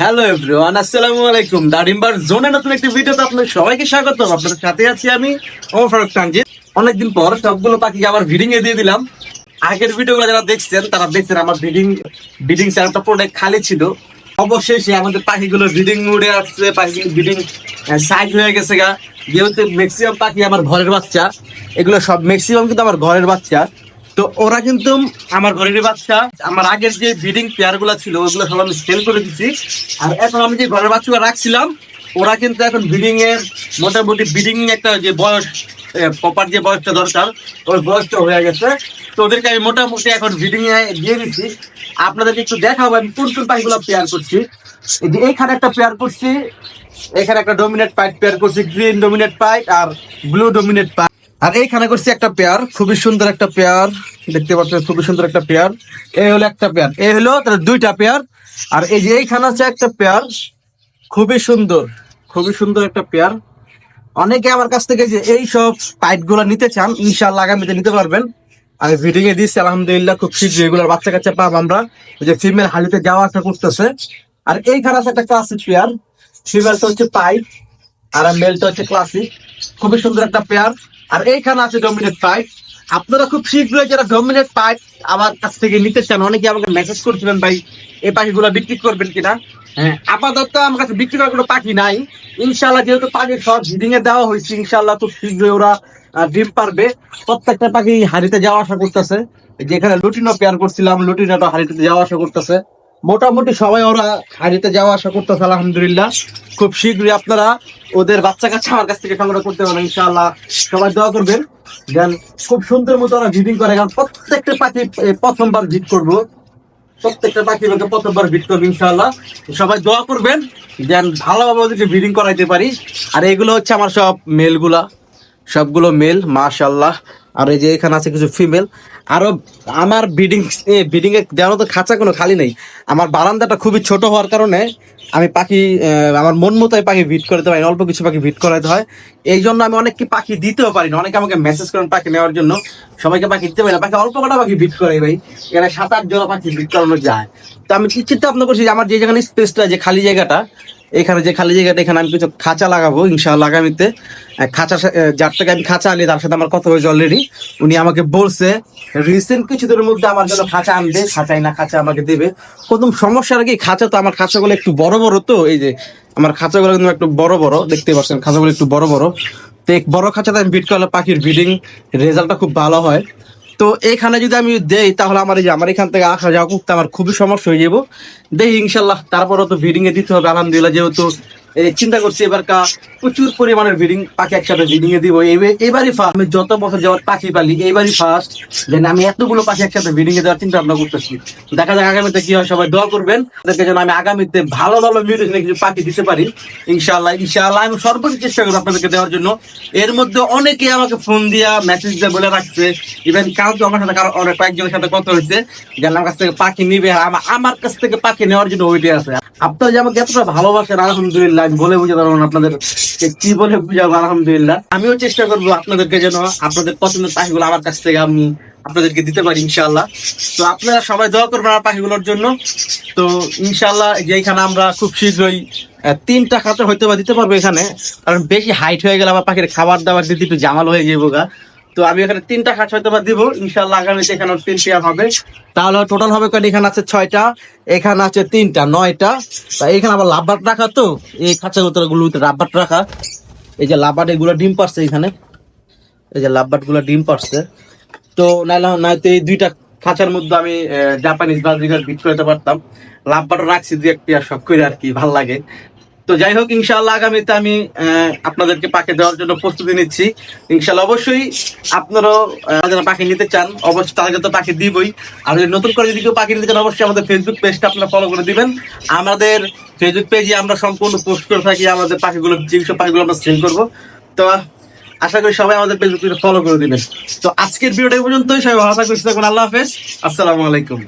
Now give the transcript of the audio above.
Hello everyone আসসালামু আলাইকুম দারিম্বার জোনে নতুন একটি ভিডিওতে আপনাদের সবাইকে স্বাগত আপনাদের সাথে আছি আমি ওমর ফারুক তানজিদ। অনেকদিন পর সবগুলো পাখিকে আবার ভিডিং এ দিয়ে দিলাম। আগের ভিডিওগুলো যারা দেখছেন, তারা দেখছেন আমার ভিডিং বিডিং চ্যানেলটা পুরোটাই খালি ছিল। অবশেষে আমাদের পাখিগুলো ব্রিডিং মুডে আসছে পাখিগুলো ব্রিডিং সাইজ হয়ে গেছে গা। যেহেতু ম্যাক্সিমাম পাখি আমার ঘরের বাচ্চা, এগুলো সব ম্যাক্সিমাম কিন্তু আমার ঘরের বাচ্চা। তো ওরা কিন্তু আমার ঘরের বাচ্চা। আমার আগের যে ব্রিডিং পেয়ারগুলা ছিল, ওগুলো সব আমি সেল করে দিচ্ছি আর এখন আমি যে ঘরের বাচ্চা রাখছিলাম, ওরা কিন্তু এখন ব্রিডিং এর মোটামুটি ব্রিডিং একটা যে বয়স প্রপার যে বয়সটা দরকার, ওই বয়সটা হয়ে গেছে। তো ওদেরকে আমি মোটামুটি এখন ব্রিডিং এ দিয়ে দিচ্ছি আপনাদেরকে একটু দেখাবো আমি কোন কোন পাখিগুলো পেয়ার করছি। এইখানে একটা পেয়ার করছি এখানে একটা ডোমিনেট পাইট পেয়ার করছি গ্রিন ডোমিনেট পাইট আর ব্লু ডোমিনেট পাইট আর এইখানে করছি একটা পেয়ার খুবই সুন্দর একটা পেয়ার দেখতে পাচ্ছেন, খুবই সুন্দর একটা পেয়ার এই হলো একটা পেয়ার এই হলো তাহলে দুইটা পেয়ার আর এই যে এইখানে আছে একটা পেয়ার খুবই সুন্দর খুবই সুন্দর একটা পেয়ার অনেকে আমার কাছ থেকে যে এই সব পাইটগুলো নিতে চান ইনশাল্লাহ আগামীতে নিতে পারবেন। আমি ভিডিও এ দিচ্ছি আলহামদুলিল্লাহ, খুব শীঘ্র এগুলোর বাচ্চা কাচ্চা পাব আমরা। যে ফিমেল হালিতে যাওয়া আসা করতেছে। আর এইখানে আছে একটা ক্লাসিক পেয়ার ফিমেলটা হচ্ছে পাইপ আর মেলটা হচ্ছে ক্লাসিক খুবই সুন্দর একটা পেয়ার আর এইখানে আছে ডমিনেট পাইপ আপনারা খুব শীঘ্রই যারা ডমিনেট পাইপ আমার কাছ থেকে নিতে চান অনেকে আমাকে মেসেজ করছিলেন, ভাই, এই পাখিগুলো বিক্রি করবেন কিনা? হ্যাঁ আপাতত আমার কাছে বিক্রি করার কোনো পাখি নাই। ইনশাল্লাহ যেহেতু পাখি সব হিডিং এ দেওয়া হয়েছে ইনশাল্লাহ খুব শীঘ্রই ওরা ডিম পারবে। প্রত্যেকটা পাখি হাড়িতে যাওয়া আসা করতেছে। যেখানে লুটিনো পেয়ার করছিলাম, লুটিনোটা হাড়িতে যাওয়া আসা করতেছে। মোটামুটি সবাই ওরা হাড়িতে যাওয়া আসা করতেছে, আলহামদুলিল্লাহ। খুব শীঘ্রই আপনারা ওদের বাচ্চা কাচ্চা আমার কাছ থেকে সংগ্রহ করতে পারেন ইনশাআল্লাহ। সবাই দোয়া করবেন, দেন খুব সুন্দর মতো ওরা ভিডিং করে, কারণ প্রত্যেকটা পাখি প্রথমবার ভিড করব। প্রত্যেকটা পাখি প্রথমবার ভিড করব, ইনশাআল্লাহ। সবাই দোয়া করবেন, দেন ভালোভাবে ওদেরকে ভিডিং করাইতে পারি। আর এগুলো হচ্ছে আমার সব মেলগুলা। সবগুলো মেল মাশাল্লাহ আর এই যে এখানে আছে কিছু ফিমেল আরও আমার বিডিং এর দেওয়ার তো খাঁচা কোনো খালি নেই। আমার বারান্দাটা খুবই ছোট হওয়ার কারণে আমি পাখি আমার মন মতো পাখি ভিট করতে পারি অল্প কিছু পাখি ভিট করাতে হয়। এই জন্য আমি অনেক কি পাখি দিতেও পারি না অনেকে আমাকে মেসেজ করেন পাখি নেওয়ার জন্য। সবাইকে পাখি দিতে পারি না, পাখি অল্প কটা পাখি ভিট করে ভাই। এখানে সাত, আট জোড়া পাখি ভিট করানো যায়। তো আমি চিন্তা ভাবনা করছি যে আমার যে জায়গায় স্পেসটা যে খালি জায়গাটা এখানে যে খালি জায়গাটা এখানে আমি কিছু খাঁচা লাগাবো, ইনশাআল্লাহ আগামীতে। খাঁচা যার থেকে আমি খাঁচা আনি, তার সাথে আমার কথা হয়েছে অলরেডি উনি আমাকে বলছে রিসেন্ট কিছুদিনের মধ্যে আমার জন্য খাঁচা আনবে খাঁচাই না খাঁচা আমাকে দেবে। প্রথম সমস্যা আর কি, খাঁচা তো আমার খাঁচাগুলো একটু বড় বড় তো, এই যে আমার খাঁচাগুলো কিন্তু একটু বড় বড়, দেখতে পাচ্ছেন, খাঁচাগুলো একটু বড় বড়। তো এক বড় খাঁচাতে আমি বিট করলে পাখির ব্রিডিং রেজাল্টটা খুব ভালো হয়। তো এখানে যদি আমি দেই, তাহলে আমার এই যে আমার এখান থেকে আসা যাওয়া করতে আমার খুবই সমস্যা হয়ে যাব। দেই, ইনশাল্লাহ, তারপরও তো ভিডিং এ দিতে হবে, আলহামদুলিল্লাহ, যেহেতু চিন্তা করছি এবার কা, প্রচুর পরিমাণের ভিডিং পাখি একসাথে ভিডিং এ দিব। এবারই ফার্স্ট আমি যত বছর যাওয়ার পাখি পালি, এবারই ফার্স্ট যে আমি এতগুলো পাখি একসাথে ভিডিং এ দেওয়ার চিন্তা ভাবনা করতেছি। দেখা যাক আগামীতে কি হয়, সবাই দোয়া করবেন। তাদেরকে যেন আমি আগামীতে ভালো ভালো মিউটেশনে কিছু পাখি দিতে পারি। ইনশাআল্লাহ ইনশাআল্লাহ আমি সর্বোচ্চ চেষ্টা করব আপনাদেরকে দেওয়ার জন্য। এর মধ্যে অনেকে আমাকে ফোন দিয়া মেসেজ দিয়ে বলে রাখছে। ইভেন কালকে আমার সাথে, কারও অনেক কয়েকজনের সাথে কথা হয়েছে। যে আমার কাছ থেকে পাখি নিবে, আমার কাছ থেকে পাখি নেওয়ার জন্য ওইটাই আছে। আপনারা যে আমাকে এতটা ভালোবাসেন, আলহামদুলিল্লাহ আমি বলে বুঝে পারব আপনাদের কি বলে বুঝাবো, আলহামদুলিল্লাহ। আমিও চেষ্টা করব আপনাদেরকে যেন আপনাদের পছন্দের পাখিগুলো আমার কাছ থেকে আমি আপনাদেরকে দিতে পারি, ইনশাআল্লাহ। তো আপনারা সবাই দোয়া করবেন আমার পাখিগুলোর জন্য। তো ইনশাআল্লাহ যেখানে আমরা খুব শীঘ্রই তিনটা খাঁচা হয়তো বা দিতে পারব এখানে। কারণ বেশি হাইট হয়ে গেলে আমার পাখির খাবার দাবার দিতে একটু জামাল হয়ে যাব গা। তো আমি এখানে তিনটা খাঁচা হয়তো বা দিব, ইনশাআল্লাহ আগামীতে এখানে তিন পেয়ার হবে। তাহলে টোটাল হবে কয়টা? এখানে আছে ছয়টা, এখানে আছে তিনটা, নয়টা। তা এখানে আবার লাভবাট রাখা তো? এই খাঁচা গুলোতে লাভবাট রাখা। এই যে লাভবাট এগুলো ডিম পারছে এখানে। এই যে লাভবাটগুলো ডিম পারছে তো নাহলে নয়তো এই দুইটা খাঁচার মধ্যে আমি জাপানিজ বাজিগার বিট করতে পারতাম। লাভবাট রাখছি দুই একটি আর শখ করে আর কি, ভালো লাগে। তো যাই হোক ইনশাআল্লাহ আগামীতে আমি আপনাদেরকে পাখি দেওয়ার জন্য প্রস্তুতি নিচ্ছি। ইনশাল্লাহ অবশ্যই আপনারাও যারা পাখি নিতে চান, অবশ্যই তাদেরকে তো পাখি দিবই। আর যদি নতুন করে যদি কেউ পাখি নিতে চান, অবশ্যই আমাদের ফেসবুক পেজটা আপনারা ফলো করে দিবেন। আমাদের ফেসবুক পেজে আমরা সম্পূর্ণ পোস্ট করে থাকি, আমাদের পাখিগুলো যেসব পাখিগুলো আমরা সেল করব। তো, আশা করি সবাই আমাদের ফেসবুক পেজে ফলো করে দিবেন। তো আজকের ভিডিওটা পর্যন্তই, সবাই ভালো থাকবেন। আল্লাহ হাফেজ। আসসালামু আলাইকুম।